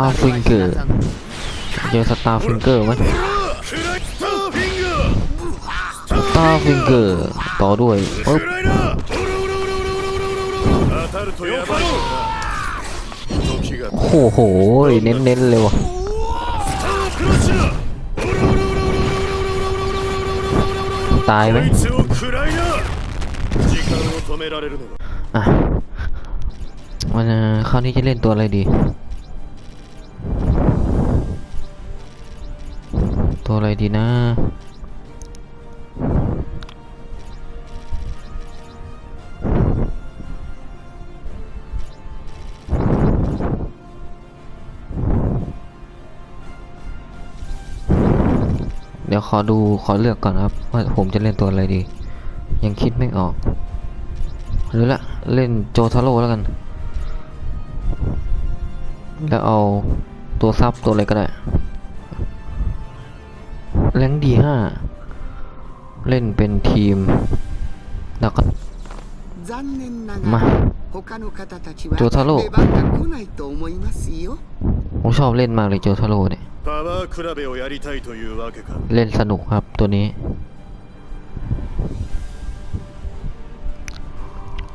ตาฟิงเกอร์เจอสตาฟิงเกอร์ไหมสตาฟิงเกอร์ต่อด้วยปึ๊บโอ้โห เน้นๆเลยว่ะตายไหมอะวันข้าวนี้จะเล่นตัวอะไรดี ตัวอะไรดีนะเดี๋ยวขอดูขอเลือกก่อนครับ ว่าผมจะเล่นตัวอะไรดี ยังคิดไม่ออกหรือละเล่นโจทาโร่แล้วกัน แล้วเอาตัวซับตัวอะไรก็ได้ แรงดีห้าเล่นเป็นทีมแล้วก็มาโจทาโร่ผมชอบเล่นมากเลยโจทาโร่เนี่ยเล่นสนุกครับตัวนี้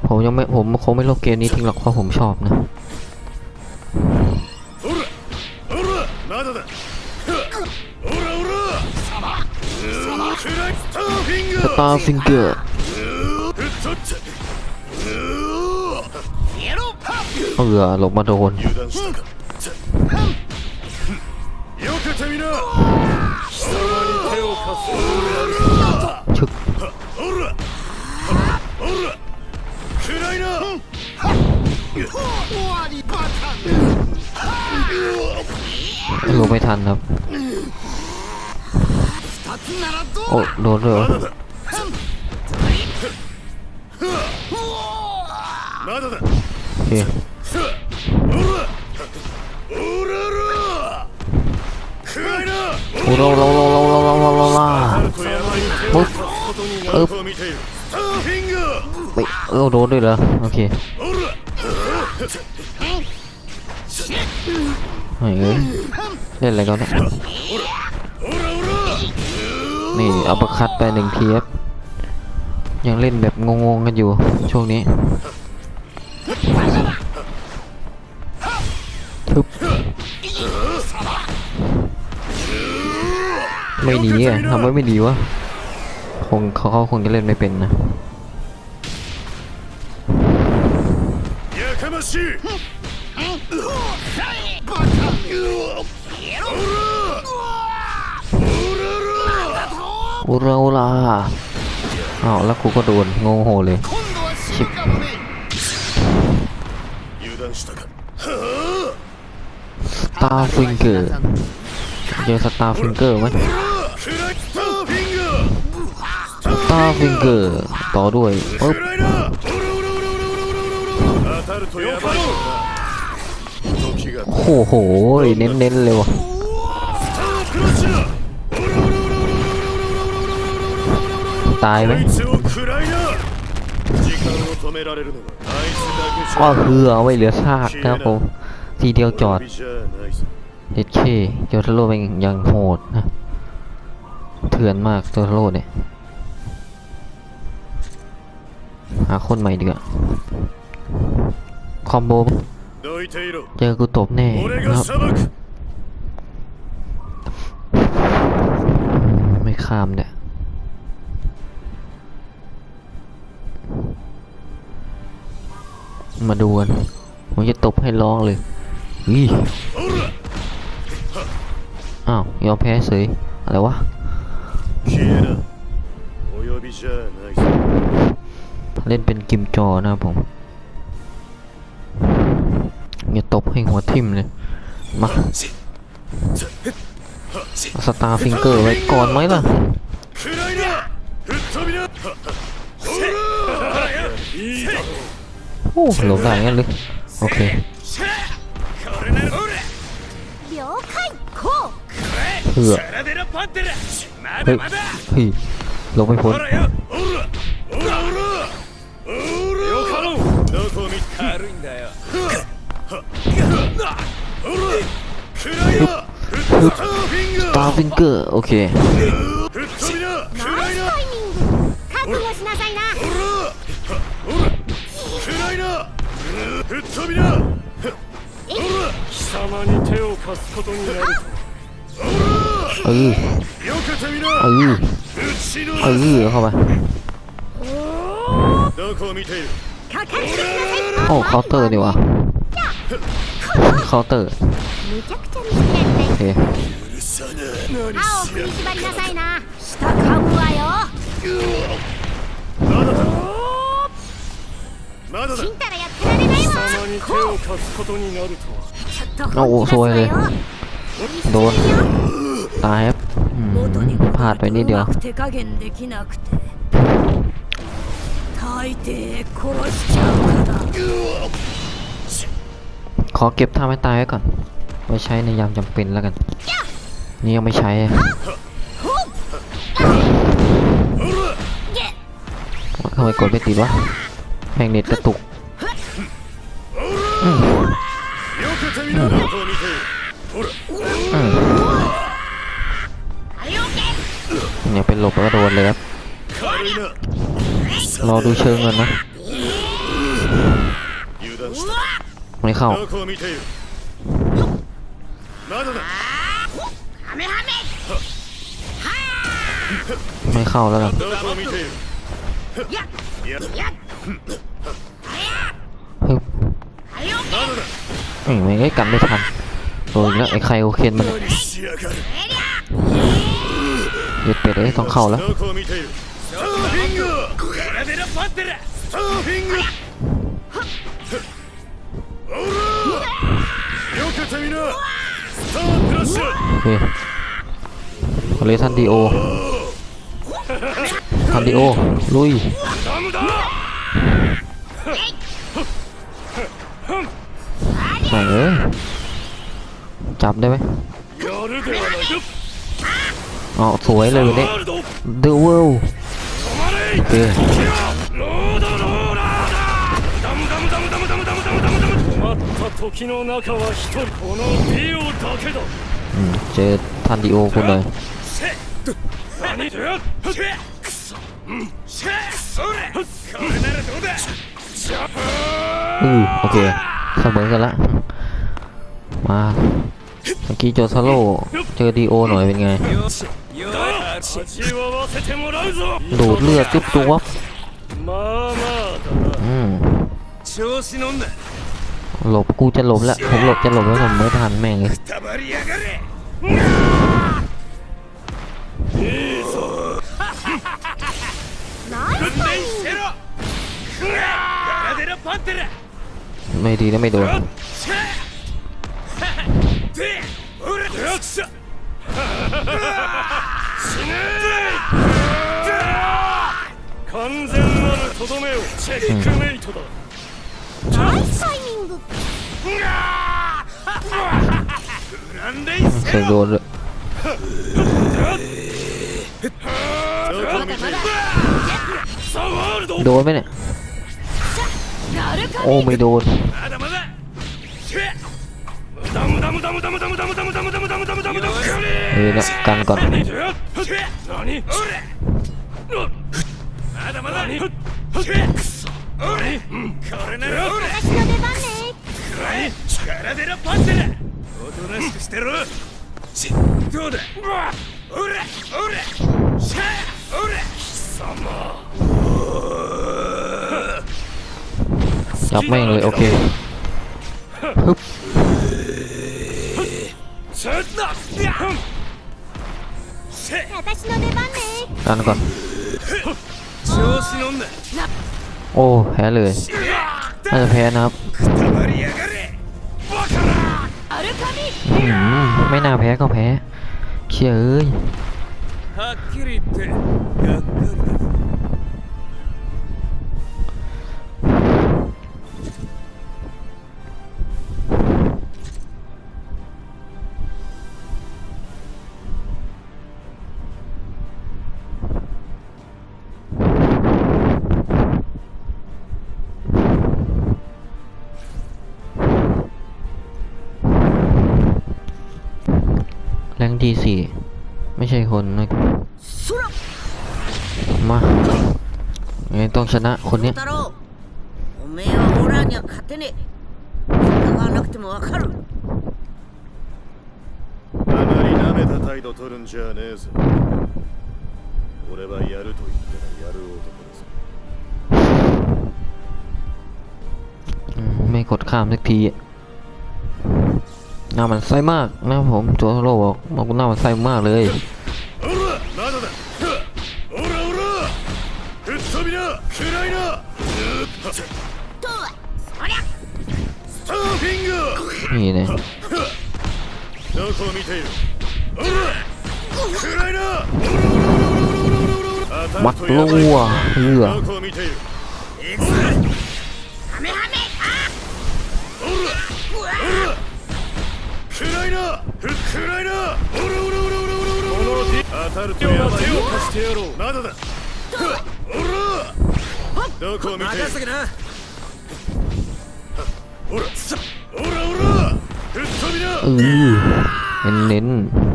ผมยังไม่ผมคงไม่โลกเกมนี้ทิ้งหรอกเพราะผมชอบนะ สตาร์ฟิงเกอร์เอาเรือหลบมาโดนชึกลงไม่ทันครับ โอ้โดนเลยโอเคโอ้โหลงลงลงลงลงลงลงลงปุ๊บเออไม่เออโดนด้วยเหรอโอเคเอ้ยเล่นอะไรกันเนี่ย นี่เอาประคัดไปหนึ่งทีครับยังเล่นแบบงงๆกันอยู่ช่วงนี้ทึบไม่หนีอะทำไมไม่หนีวะคงเขาเขาคงจะเล่นไม่เป็นนะ อุราอุราอ้าวแล้วกูก็โดนงงโหเลยชิบตาฟิงเกอร์เจอสตาร์ฟิงเกอร์ไหมสตาร์ฟิงเกอร์ต่อด้วยปึ๊บโอ้โหเน้นๆเลยวะ ตายไหมก็คือเอาไว้เหลือซากนะครับผมทีเดียวจอดเด็ดเคโยทโร่เป็นอย่างโหดนะเถื่อนมากโยทโร่เนี่ยหาคนใหม่ดีกว่าคอมโบเจอกูตบแน่ครับไม่ข้ามเนี่ย มาดูกันผมจะตบให้ร้องเลยวิอ้าวยอมแพ้เฉยอะไรวะเล่นเป็นกิมจอนะผมอย่าตบให้หัวทิ่มเลย มาสตาร์ฟิงเกอร์ไว้ก่อนไหมล่ะ โอ้หลบได้งั้นเลยโอเคเพื่อเฮ้ยลงไม่พ้นตาฟิงเกอร์โอเค 吹っ飛びなおら貴様に手を貸すことになると เออ よけてみ เอ な อ うちの เออเข้าไป どこを見ているかかってください โอ้เคาน์เตอร์ดีวะเคาน์เตอร์ むちゃくちゃにしてやりたい โอเค うるさな何歯をしや食いしばりなさいな下噛 เอาโอ้โหซวยเลย โดน ตายครับพลาดไปนิดเดียวขอเก็บท่าไม่ตายไว้ก่อน ไว้ใช้ในยามจำเป็นแล้วกัน นี่ยังไม่ใช้ทำไมกดไม่ติดวะแม่งเน็ตกระตุก เนี่ยเป็นหลบแล้ก็โดนเลยครับ รอดูเชิงกันนะ ไม่เข้าไม่เข้าแล้วกัน อืมไอ้กันไม่ทันโดนแล้วไอ้ใครโอเคนมันหยุดเป็ดไอ้ต้องเข่าแล้วเฮ้ยเลยทันดีโอทันดีโอลุย แม่งเอ้ยจับได้ไหมอ๋อสวยเลยวันนี้ The World เออเจอทันดิโอคนเอยอือโอเค เสมอกันละมาเมื่อกี้โจซาโลเจอดีโอหน่อยเป็นไง ดูดเลือดจุ๊บจุ๊บอืมหลบกูจะหลบแล้วผมหลบจะหลบแล้วผมไม่ทันแม่งเลย ไม่ดีนะไม่โดน完全なるとどめをチェックメイトだナイスタイミング恨んでいっせよまだまだおールドどうめね โอ้ไม่โดนเออนะกันก่อนどうだおらおらしゃおら貴様 ยับแม่งเลยโอเคฮึบดันก่อนโอ้แพ้เลยน่าจะแพ้นะครับไม่น่าแพ้ก็แพ้เขี้ยเอ้ย ทีสี่ไม่ใช่คนนะมาไงต้องชนะคนนี้ไม่กดข้ามสักที หน้ามันไส้มากนะผมตัวโลบอกมันหน้ามันไส้มากเลยนี่นะมัดลัวเหือ くぜハメハメおらおら暗いなふ暗いなおらおらおらおらおらおらおら当たると手をやばい手を貸してやろうまだだおらどこを見ているおらおらおら吹っ飛び เอ な อเน้นเน้น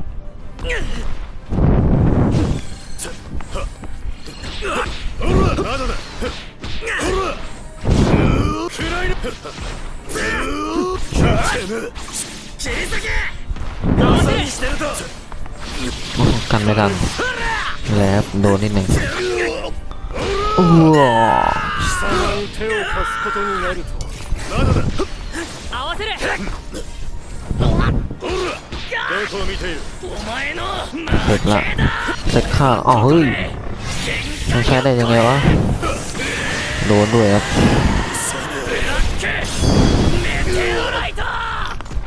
ดนนิดหนึ่งเสร็จละเสร็จข้าอ๋อเฮ้ยมันใช้ได้ยังไงวะ โดนด้วยครับ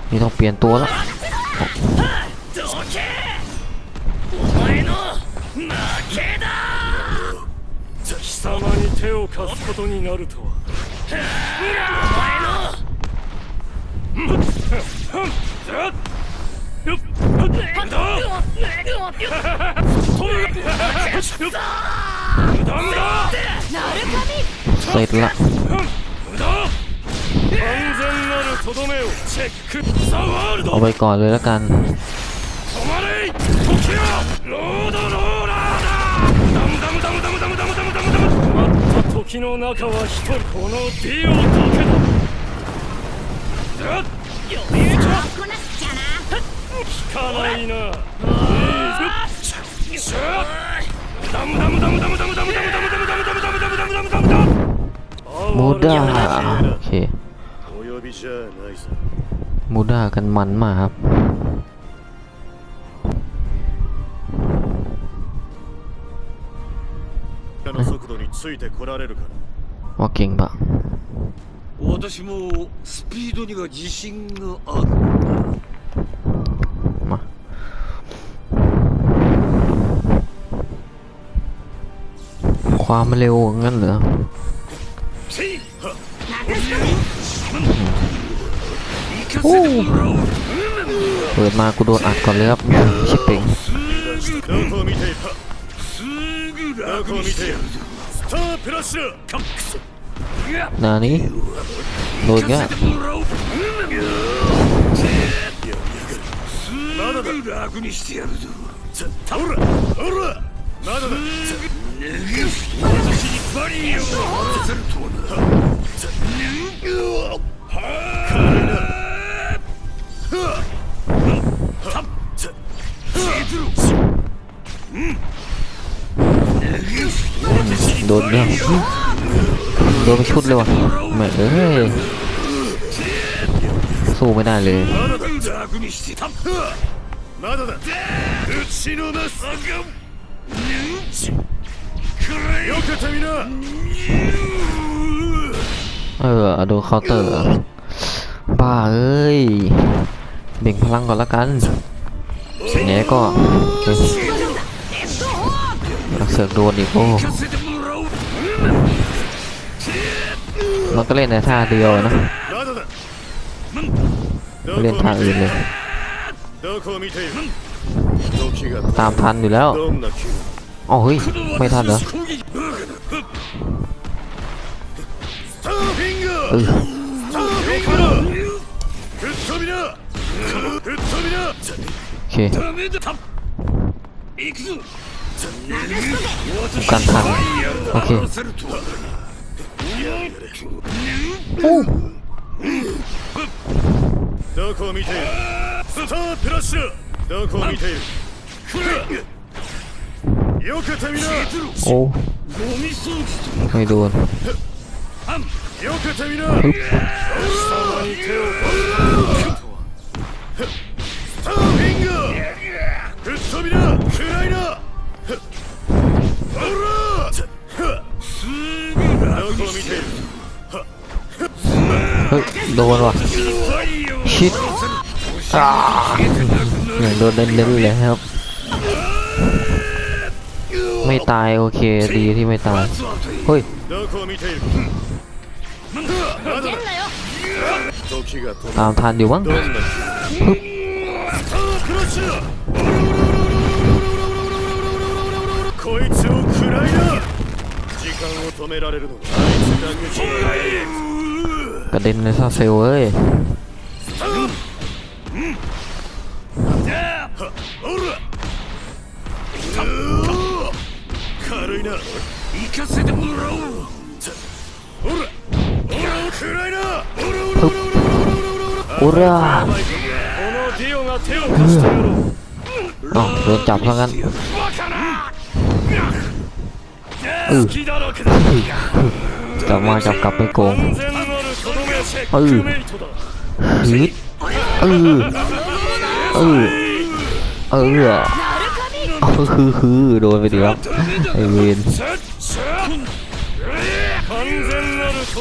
นี่ต้องเปลี่ยนตัวแล้ว 手を貸すことになるとはお前のเสร็จละ 完全なるとどめをチェックザワールド เอาไปก่อนเลยแล้วกัน った時の中は一人このディオだけだだ余裕かこなすっちゃな聞かないなシュッダムダムダムダムダムダムダムダムダムダムダムダムダムダムダムダム มูด้าโอเค お呼びじゃないぞ มูด้ากันมันมากครับ 他の速度についてこられるかな ว่าเก่งปะ 私もスピードには自信がある มา ความเร็วงั้นเหรอ โอ้เปิดมากูโดนอัดก่อนเลยครับชิปเป่ง 何？どうやまだ โดนเนี่ยโดนไปชุดเลยวะแม่เอ้ยสู้ไม่ได้เลยเออโดนเคาน์เตอร์บ้าเอ้ยเบ่งพลังก่อนละกันเนี้ยก็รักเสือกโดนอีกโอ้ มันก็เล่นในท่าเดียวนะเล่นทางอื่นเลยตามทันอยู่แล้วอ๋อเฮ้ย ไม่ทันเหรออโอเค 簡単。OK。おどこを見ているスタープラッシュどこを見ているよけてみなおゴミ掃除はいどうよけてみなに手をスターフィンっ飛びな เฮ้ยโดนว่ะชิดอ่าอย่างโดนเน้นๆเลยครับ ไม่ตายโอเคดีที่ไม่ตายเฮ้ย どこを見ているまだだ時が止ま ตามทันอยู่มั้ง どんな ฮึบ スタークラッシュだこいつを食らいな時 間を止められるのはあいつだけじゃない กระเด็นเลยซะเซลเอ้ย ほら軽いな行かせてもらおうほらほら暗いなほら ฮึบอุรา このディオが手を貸してやろう อ๋อโดนจับซะงั้น เออจะมาจับกลับไปโกงเออฮึดเออเออเออคือคือโดนไปดีครับไอเวน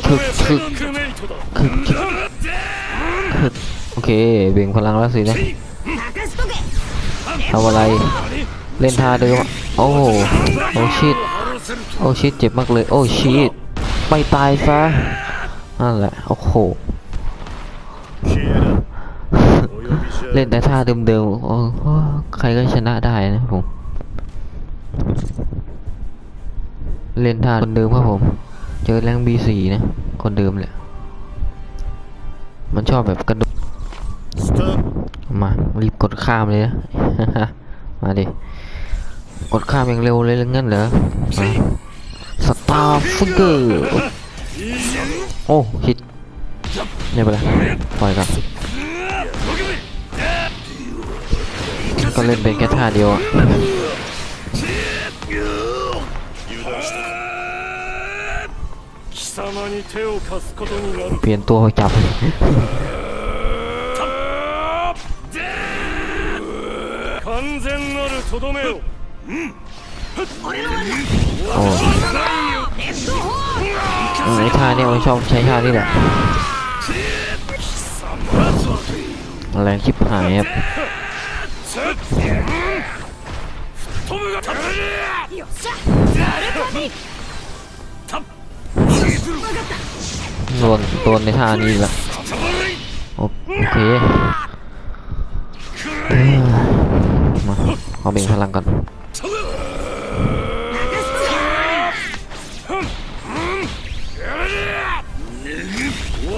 คือคือคึกโอเคเบ่งพลังแล้วสินะทำอะไร เล่นท่าเดิมโอ้โหอ้ชิด โอ้ชิตเจ็บมากเลย โอ้ชิตไม่ตายซะนั่นแหละ โอ้โห เล่นแต่ท่าเดิมๆโอ้ใครก็ชนะได้นะผม เล่นท่าคนเดิมครับผม เจอแรงบีสีนะ คนเดิมแหละ มันชอบแบบกระดุกมา รีบกดข้ามเลยนะ มาดิ กดข้ามอย่างเร็วเลยงั้นเหรอ สตาร์ฟิกเกอร์ โอ้ฮิตไม่เป็นไรปล่อยกันก็เล่นเป็นแค่ท่าเดียวอะ 貴様に手を貸すことになる เปลี่ยนตัวจับ 完全なるとどめを โอ้ไอ้ท่าเนี่ยมัชอบใช้ท่านี่แหละแรงชิบหายครับโดนโดนในท่านี้ละโอเคมาเอาเบ่งพลังก่อน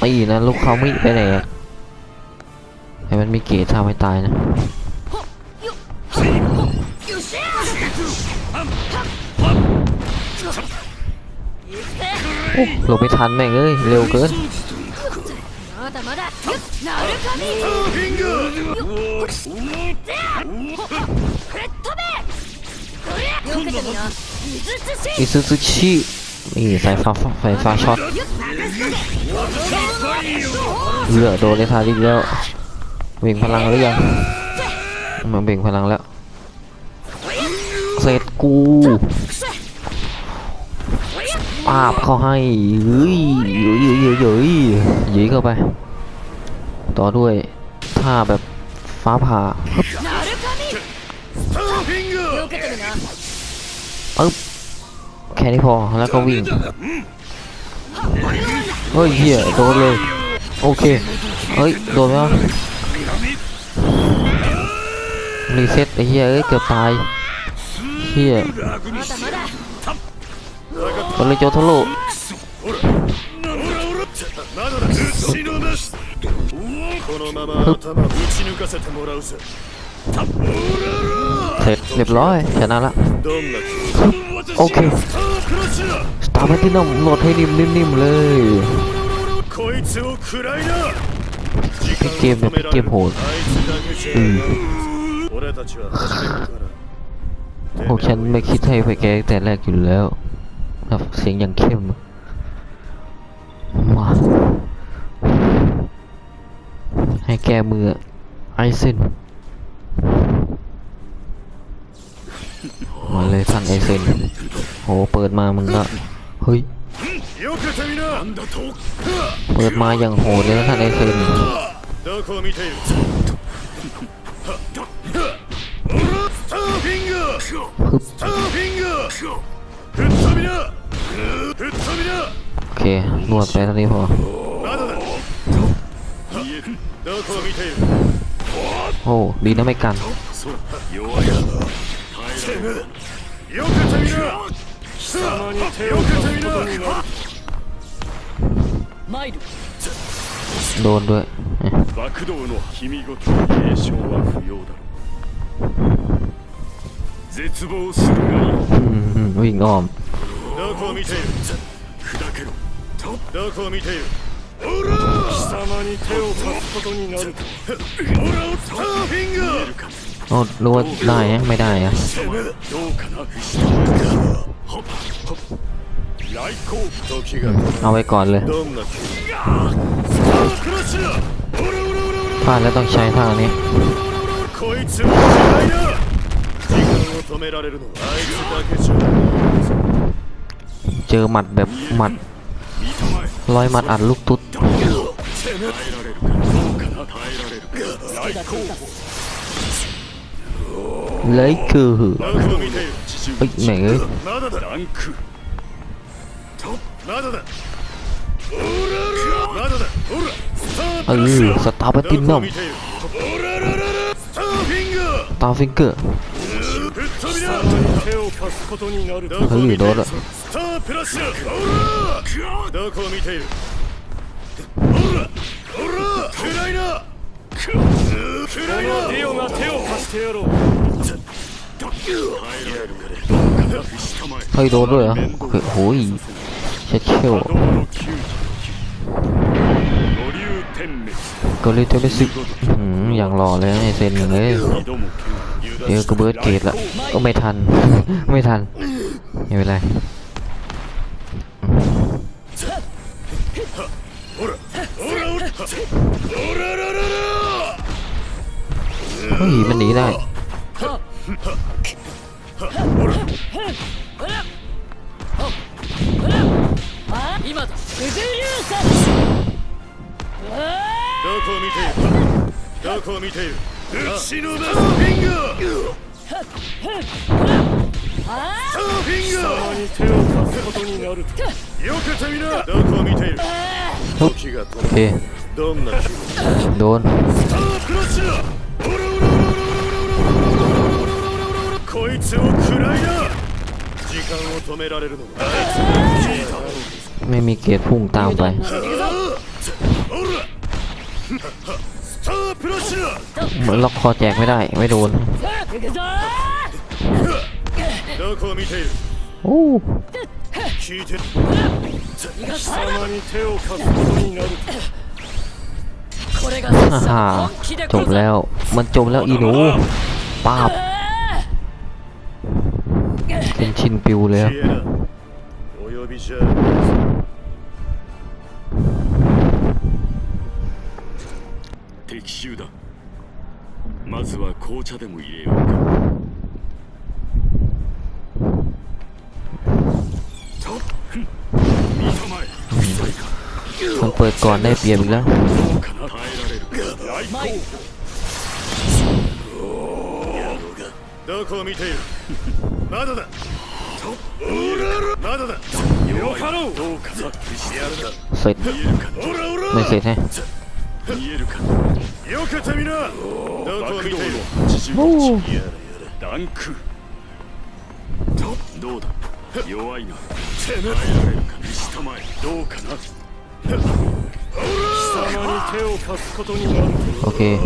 ไม่นะลูกเขาไม่ไปไหนไอ้มันมีเกตทำให้ตายนะหลบไม่ทันแม่งเอ้ยเร็วเกินอิซุซุชิ นี่สายฟ้าไฟฟ้าช็อตเหลือโดนเลยทาริกแล้วเบ่งพลังหรือยังมันเบ่งพลังแล้วเสร็จกูปาบเขาให้เฮ้ยเฮ้ยเฮ้ยเฮ้ยยเข้าไป ต่อด้วยท่าแบบฟ้าผ่า ค่นี้พอแล้วก็วิ่ง เฮ้ยเหี้ยโดนเลย โอเค เฮ้ย โดนไหมวะรีเซ็ตไอ้เหี้ยเอ้ย เกือบตายเหี้ย まだまだมันเลยโจทะลุ まだだ打ちのなしこのまま頭打ち抜かせてもらうぜ เ เสร็จเรียบร้อยชนะละโอเคสตาร์แพทินัมโหลดให้นิ่มๆเลยเป็นเกมแบบเกมโหดอืมโอ้ฉันไม่คิดให้ไปแกแต่แรกอยู่แล้วครับเสียงยังเข้มมาให้แกมือไอเซน มาเลยท่านเอเซนโหเปิดมามันก็เฮ้ยเปิดมาอย่างโหดเลยท่านไอเซนโอเคนวดไปเท่านี้พอโอ้ดีนะไม่กัน よけてみな貴様に手を貸すことになる参る โดนด้วยเอ๊ะ 爆道の君ごとの継承は不要だ絶望するがいい อืมอืมวิ่งอ้อม どこを見ている砕けろどこを見ている貴様に手を貸すことになるとオラオスターフィング โอ้รู้ว่าได้ฮะไม่ได้อะเอาไว้ก่อนเลยพลาดแล้วต้องใช้ท่านี้เจอหมัดแบบหมัดลอยหมัดอัดลูกตุ๊ด lấy cừ ích mẹ ơi. Ừ sao tao phải tin không tao phiên cửa thứ gì đó đó. のディオが手を貸してやろうはいどうぞやおいก็เลยจะไปสึกอย่างหล่อเลยเซ็นเลยเดี๋ยวก็เบิร์ดเกตละก็ไม่ทัน ไม่ทันไม่เป็นไร เฮ้ยมันหนีได้ あ今だ九十流さどこを見ているどこを見ている打ちのなスターフィングスターフィング貴様に手を貸すことになるとよけてみなどこを見ている時が止 โอเค まるどんな気分 โดน スタークラッシュ こいつを食らいな時間を止められるのはあい ไม่มีเกตพุ่งตามไป つだオラスタープラッシュだ เหมือนล็อกคอแจกไม่ได้ ไม่โดน 行くぞどこを見ている โอ้ 聞いてる貴様に手を貸すことになるとこれが ฮ่าฮ่า 本気で จ ご บ ざる แล้ว มันจบแล้วอีหนูป้าบ ชินปิวเลย 消 อะ えなお呼びじゃ敵襲だまずは紅茶でも入れようかとふん見たまえ不在か มันเปิดก่อนได้เปรียบอีกแล้ว どうかな耐えられるか来航 どこを見ているまだだ เสร็จ 見えるかオラオラ ไม่เสร็จแฮะ 見えるかよけてみなどこを見ているおおやらやランクどうだ弱いならてめえ下前どうかな貴様に手を貸すことになる โอเค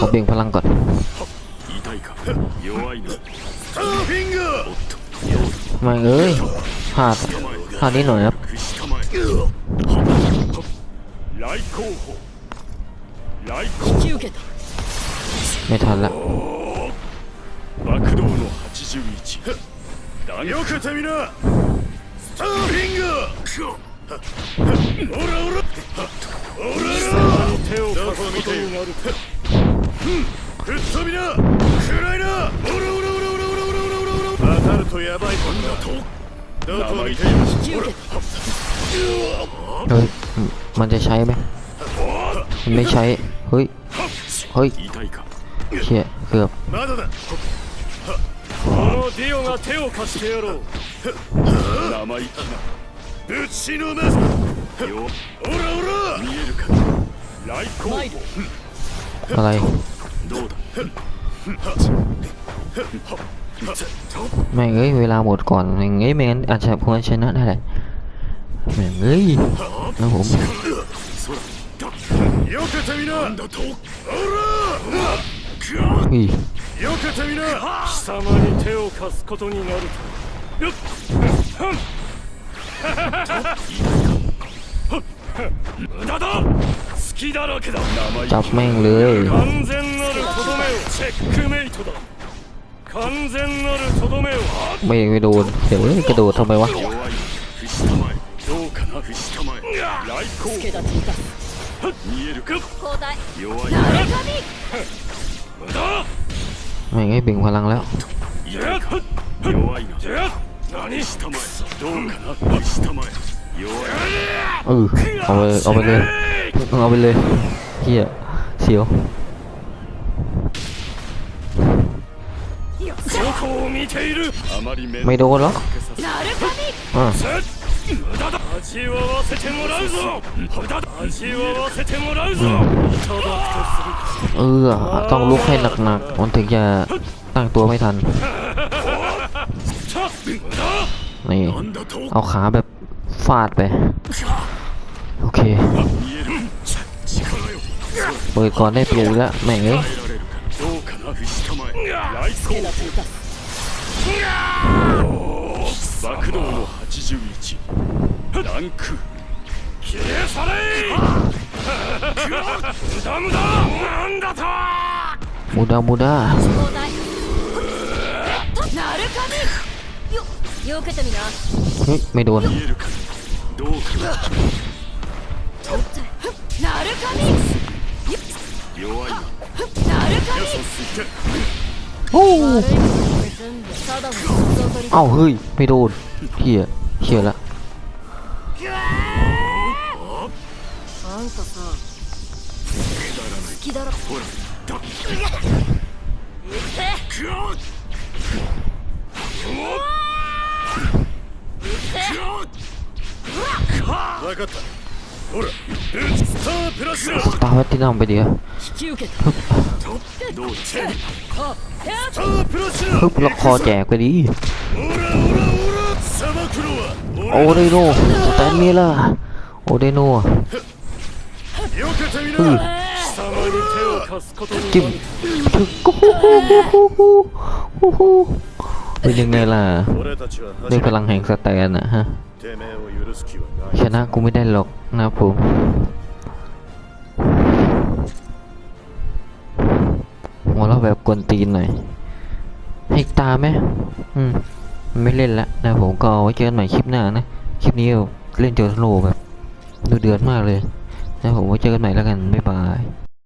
ขอเบี่ยงพลังก่อน 痛いか弱いな มาเอ้ยผ่าผ่านิดหน่อยครับไม่ทันละ手を貸すことにな。なるとやばいだとどてมันจะใช้ไหมมันไม่ใช้เฮ้ยเฮ้ยเยเกือบこのディオが手を貸してやろう。生意気なぶちのすよおらおら。見えるか。はい。どうだ。แม่งเอ้ยเวลาหมดก่อนแม่งเอ้ยไม่งั้นอาจจะควรชนะได้แหละแม่งเอ้ยนะผมจับแม่งเลย 完全なるとどめをチェックメイトだ完全なるとどめを ไม่ไม่โดนเดี๋ยวเอ้ยกระโดดทำไมวะ 弱いな藤田前どうかな藤田前来候助立ちいた見えるか交代弱いななれ神無駄 แม่งเอ้ยเบ่งพลังแล้ว いや弱いな何下前どうかな藤田前弱い เออเอาไปเอาไปเลยเอาไปเลยเฮียเสียว ไม่โดนหรอก なる神 อ่ะ 無駄だ味わわせてもらうぞ無駄だ味わわせてもらうぞいただくとする เออต้องลุกให้หนักๆมันถึงจะตั้งตัวไม่ทัน さ無駄 นี่ なんだと เอาขาแบบฟาดไป โอเค 見える力よ เปิดก่อนได้เปรียบอีกแล้วแม่งเอ้ย 爆動の81ランク消え去れ無駄無駄なんだと無駄無駄なるかねよ避けてみなえめどう。などうかなるかね弱いなるかねおお เอ้าเฮ้ย ไม่โดนเขี่ยเขี่ยละตาวัตินำไปดีครั เฮ้ยล็อกคอแจกไปดิโอเดโนสแตนเมล่าโอเดโนจิ้มถึกกูเป็นยังไงล่ะด้วยพลังแห่งสแตนอะฮะชนะกูไม่ได้หรอกนะผม หัวเราะแบบกวนตีนหน่อยให้ตาไหมอืมไม่เล่นละนะผมก็เอาไว้เจอกันใหม่คลิปหน้านะ คลิปนี้เล่นโจทโลแบบดูเดือดมากเลย นะผมไว้เจอกันใหม่แล้วกัน บ๊ายบาย